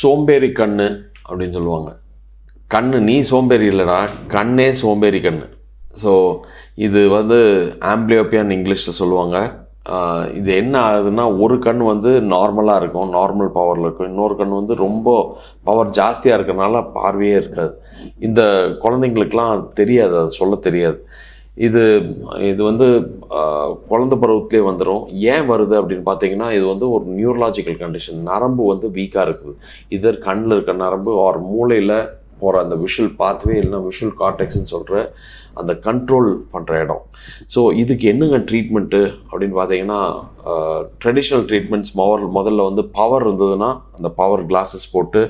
சோம்பேறி கண்ணு அப்படின்னு சொல்லுவாங்க. கண்ணு நீ சோம்பேறி இல்லைடா. கண்ணே சோம்பேறி கண்ணு. ஸோ இது வந்து ஆம்பிளியோப்பியான் இங்கிலீஷில் சொல்லுவாங்க. இது என்ன ஆகுதுன்னா ஒரு கண் வந்து நார்மலாக இருக்கும் நார்மல் பவரில் இருக்கும். இன்னொரு கண் வந்து ரொம்ப பவர் ஜாஸ்தியாக இருக்கிறனால பார்வையே இருக்காது. இந்த குழந்தைங்களுக்கெலாம் தெரியாது அது சொல்ல தெரியாது. இது இது வந்து குழந்தை பருவத்திலே வந்துடும் ஏன் வருது அப்படின்னு பார்த்தீங்கன்னா இது வந்து ஒரு நியூரலாஜிக்கல் கண்டிஷன் நரம்பு வந்து வீக்காக இருக்குது. இதர் கண்ணில் இருக்க நரம்பு ஆர் மூளையில் போகிற அந்த விஷுவல் பாத்வே இல்லைனா விஷுவல் கார்டெக்ஸ்ன்னு சொல்கிற அந்த கண்ட்ரோல் பண்ணுற இடம். ஸோ இதுக்கு என்னங்க ட்ரீட்மெண்ட்டு அப்படின்னு பார்த்தீங்கன்னா ட்ரெடிஷ்னல் ட்ரீட்மெண்ட்ஸ் மவர் முதல்ல வந்து பவர் இருந்ததுன்னா அந்த பவர் கிளாஸஸ் போட்டு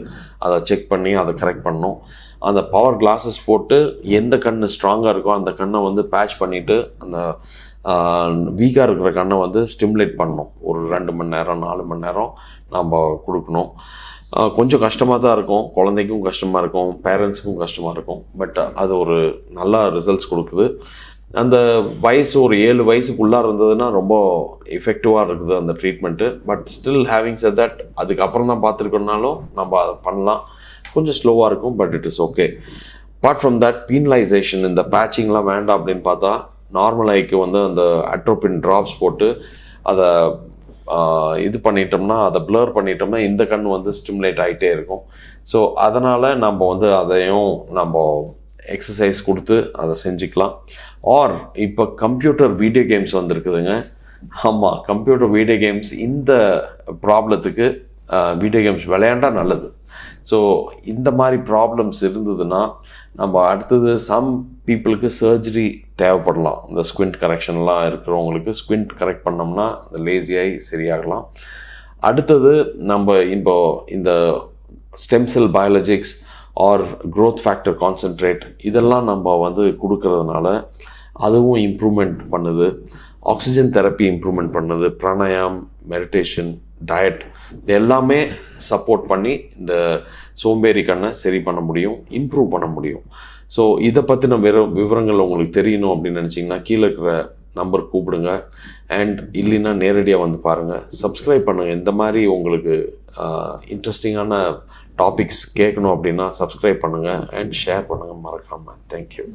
அதை செக் பண்ணி அதை கரெக்ட் பண்ணணும். அந்த பவர் கிளாஸஸ் போட்டு எந்த கண் ஸ்ட்ராங்காக இருக்கோ அந்த கண்ணை வந்து பேட்ச் பண்ணிவிட்டு அந்த வீக்காக இருக்கிற கண்ணை வந்து ஸ்டிமுலேட் பண்ணணும். ஒரு ரெண்டு மணி நேரம் நாலு மணி நேரம் நம்ம கொடுக்கணும். கொஞ்சம் கஷ்டமாக தான் இருக்கும். குழந்தைக்கும் கஷ்டமாக இருக்கும். பேரண்ட்ஸுக்கும் கஷ்டமாக இருக்கும். பட் அது ஒரு நல்ல ரிசல்ட்ஸ் கொடுக்குது. அந்த வயசு ஒரு ஏழு வயசுக்குள்ளே இருந்ததுன்னா ரொம்ப எஃபெக்டிவாக இருக்குது அந்த treatment but still having set that அதுக்கப்புறம் தான் பார்த்துருக்கோம்னாலும் நம்ம அதை பண்ணலாம். கொஞ்சம் ஸ்லோவாக இருக்கும் but it is okay apart from that பீனலைசேஷன் இந்த பேட்சிங்லாம் வேண்டாம் அப்படின்னு பார்த்தா நார்மல் ஐக்கு வந்து அந்த அட்ரோபின் ட்ராப்ஸ் போட்டு அதை இது பண்ணிட்டோம்னா அதை ப்ளர் பண்ணிட்டோம்னா இந்த கண் வந்து ஸ்டிமுலேட் ஆகிட்டே இருக்கும். ஸோ அதனால் நம்ம வந்து அதையும் நம்ம எக்ஸசைஸ் கொடுத்து அதை செஞ்சுக்கலாம். ஆர் இப்போ கம்ப்யூட்டர் வீடியோ கேம்ஸ் வந்திருக்குதுங்க. ஆமாம் கம்ப்யூட்டர் வீடியோ கேம்ஸ் இந்த ப்ராப்ளத்துக்கு வீடியோ கேம்ஸ் விளையாண்டா நல்லது. ஸோ இந்த மாதிரி ப்ராப்ளம்ஸ் இருந்ததுன்னா நம்ம அடுத்தது சம் பீப்புளுக்கு சர்ஜரி தேவைப்படலாம். இந்த ஸ்குவிண்ட் கரெக்ஷன்லாம் இருக்கிறவங்களுக்கு ஸ்குவிண்ட் கரெக்ட் பண்ணோம்னா இந்த லேசியாகி சரியாகலாம். அடுத்தது நம்ம இப்போ இந்த stem cell biologics or growth factor concentrate இதெல்லாம் நம்ம வந்து கொடுக்கறதுனால அதுவும் இம்ப்ரூவ்மெண்ட் பண்ணுது. ஆக்சிஜன் தெரப்பி இம்ப்ரூவ்மெண்ட் பண்ணுது. பிராணாயாம் மெடிடேஷன் டயட் இது எல்லாமே சப்போர்ட் பண்ணி இந்த சோம்பேறி கண்ணை சரி பண்ண முடியும் இம்ப்ரூவ் பண்ண முடியும். ஸோ இதை பற்றின விர விவரங்கள் உங்களுக்கு தெரியணும் அப்படின்னு நினச்சிங்கன்னா கீழே இருக்கிற நம்பர் கூப்பிடுங்க. அண்ட் இல்லைன்னா நேரடியாக வந்து பாருங்கள் சப்ஸ்கிரைப் பண்ணுங்கள் இந்த மாதிரி உங்களுக்கு இன்ட்ரெஸ்டிங்கான டாபிக்ஸ் கேட்கணும் அப்படின்னா சப்ஸ்கிரைப் பண்ணுங்கள் அண்ட் ஷேர் பண்ணுங்கள் மறக்காமல் தேங்க்யூ